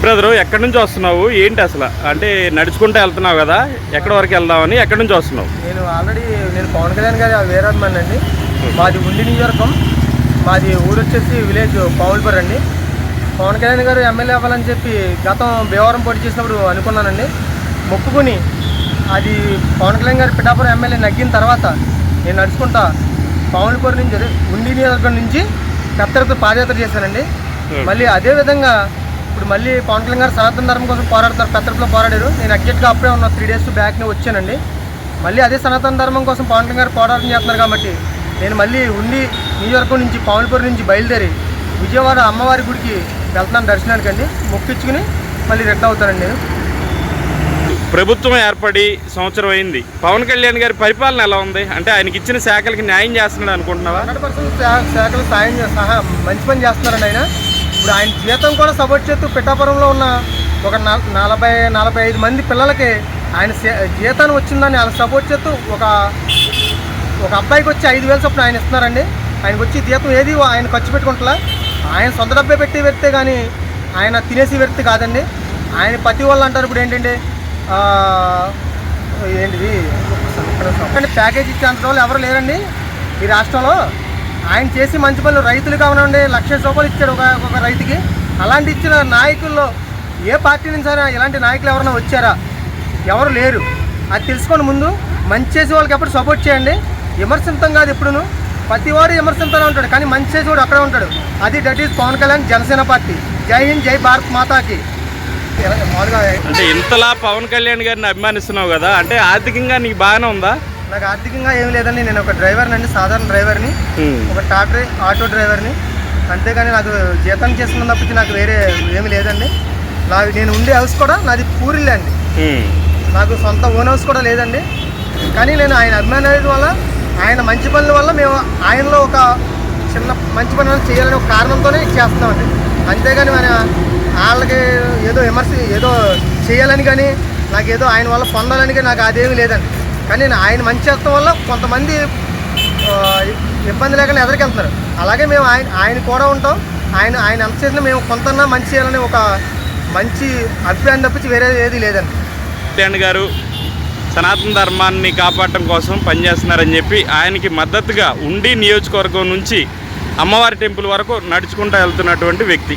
Brother ఎక్కడి నుంచి వస్తున్నావు? ఏంటి అసలు? అంటే నడుచుకుంటూ వెళ్తున్నావు కదా ఎక్కడి వరకు వెళ్దామని ఎక్కడి నుంచి వస్తున్నావు? నేను ఆల్రెడీ నేను పవన్ కళ్యాణ్ గారి వీరాభిమాని అండి. మాది ఉండి నియోజకవర్గం మాది ఊరు వచ్చేసి విలేజ్ పావులపర్ అండి. పవన్ కళ్యాణ్ గారు ఎమ్మెల్యే అవ్వాలని చెప్పి గతం భీమవరం పోటీ చేసినప్పుడు అనుకున్నానండి. మొక్కుకుని అది పవన్ కళ్యాణ్ గారు పిఠాపురం ఎమ్మెల్యే నగ్గిన తర్వాత నేను నడుచుకుంటా పావులపూర్ నుంచి అదే ఉండి నియోజకవర్గం నుంచి పెత్తరకు పాదయాత్ర చేశానండి. మళ్ళీ అదే విధంగా ఇప్పుడు మళ్ళీ పవన్ కళ్యాణ్ గారు సనాతన ధర్మం కోసం పోరాడతారు పెత్తరపులో పోరాడారు. నేను ఎగ్జాక్ట్గా అప్పుడే ఉన్న త్రీ డేస్ బ్యాక్ని వచ్చానండి. మళ్ళీ అదే సనాతన ధర్మం కోసం పవన్ కళ్యాణ్ గారు పోరాటం చేస్తున్నారు కాబట్టి నేను మళ్ళీ ఉండి నియోజకవర్గం నుంచి పవన్పూర్ నుంచి బయలుదేరి విజయవాడ అమ్మవారి గుడికి వెళ్తున్నాను దర్శనానికి అండి మొక్కిచ్చుకుని మళ్ళీ రిటర్న్ అవుతానండి నేను. ప్రభుత్వం ఏర్పడి సంవత్సరం అయింది. పవన్ కళ్యాణ్ గారి పరిపాలన ఎలా ఉంది? అంటే ఆయనకి ఇచ్చిన శాఖలకి న్యాయం చేస్తున్నాడు అనుకుంటున్నావా? హండ్రెడ్ పర్సెంట్ శాఖలు సాయం మంచి పని చేస్తున్నారండి ఆయన. ఇప్పుడు ఆయన జీతం కూడా సపోర్ట్ చేస్తూ పిఠాపురంలో ఉన్న ఒక నలభై నలభై ఐదు మంది పిల్లలకి ఆయన జీతాన్ని వచ్చిందని అలా సపోర్ట్ చేస్తూ ఒక ఒక అబ్బాయికి వచ్చి ఐదు వేలు చొప్పున ఆయన ఇస్తున్నారండి. ఆయనకు వచ్చి జీతం ఏది ఆయన ఖర్చు పెట్టుకుంటలా. ఆయన సొంత డబ్బే పెట్టి పెడితే కానీ ఆయన తినేసి వ్యక్తి కాదండి. ఆయన పతి వాళ్ళు అంటారు ఇప్పుడు ఏంటంటే ఏంటిది? అంటే ప్యాకేజ్ ఇచ్చేంత వాళ్ళు ఎవరు లేరండి ఈ రాష్ట్రంలో? ఆయన చేసి మంచి పనులు రైతులుగా ఉండే లక్ష రూపాయలు ఇచ్చాడు ఒక ఒక రైతుకి. అలాంటి ఇచ్చిన నాయకుల్లో ఏ పార్టీ నుంచి అయినా ఇలాంటి నాయకులు ఎవరైనా వచ్చారా? ఎవరు లేరు. అది తెలుసుకొని ముందు మంచి చేసే వాళ్ళకి ఎప్పుడు సపోర్ట్ చేయండి. విమర్శంతం కాదు ఎప్పుడును. ప్రతివాడు విమర్శింతూనే ఉంటాడు కానీ మంచి చేసి కూడా అక్కడే ఉంటాడు. అది that is Pawan Kalyan Janasena party. Jai Hind Jai Bharat మాతాకి. అంటే ఇంతలా పవన్ కళ్యాణ్ గారిని అభిమానిస్తున్నావు కదా అంటే ఆర్థికంగా నీకు బాగానే ఉందా? నాకు ఆర్థికంగా ఏం లేదండి. నేను ఒక డ్రైవర్ని అండి సాధారణ డ్రైవర్ని ఒక టాటరీ ఆటో డ్రైవర్ని అంతేగాని నాకు జీతం చేస్తున్న తప్పించి నాకు వేరే ఏమీ లేదండి. నా నేను ఉండే హౌస్ కూడా నాది పూరిల్లే అండి. నాకు సొంత ఓన్ హౌస్ కూడా లేదండి. కానీ నేను ఆయన అభిమానం వల్ల ఆయన మంచి పనుల వల్ల మేము ఆయనలో ఒక చిన్న మంచి పనులు చేయాలనే ఒక కారణంతోనే చేస్తామండి అంతేగాని మన వాళ్ళకి ఏదో విమర్శ ఏదో చేయాలని కానీ నాకు ఏదో ఆయన వల్ల పొందాలని కానీ నాకు అదేమీ లేదండి. కానీ నేను ఆయన మంచి చేస్తాం వల్ల కొంతమంది ఇబ్బంది లేకుండా ఎదరికెళ్తున్నారు అలాగే మేము ఆయన ఆయన కూడా ఉంటాం. ఆయన ఆయన ఎంత చేసినా మేము కొంతన్నా మంచి చేయాలని ఒక మంచి అభిప్రాయం తప్పించి వేరే ఏది లేదండి. కళ్యాణ్ గారు సనాతన ధర్మాన్ని కాపాడటం కోసం పనిచేస్తున్నారని చెప్పి ఆయనకి మద్దతుగా ఉండి నియోజకవర్గం నుంచి అమ్మవారి టెంపుల్ వరకు నడుచుకుంటూ వెళ్తున్నటువంటి వ్యక్తి.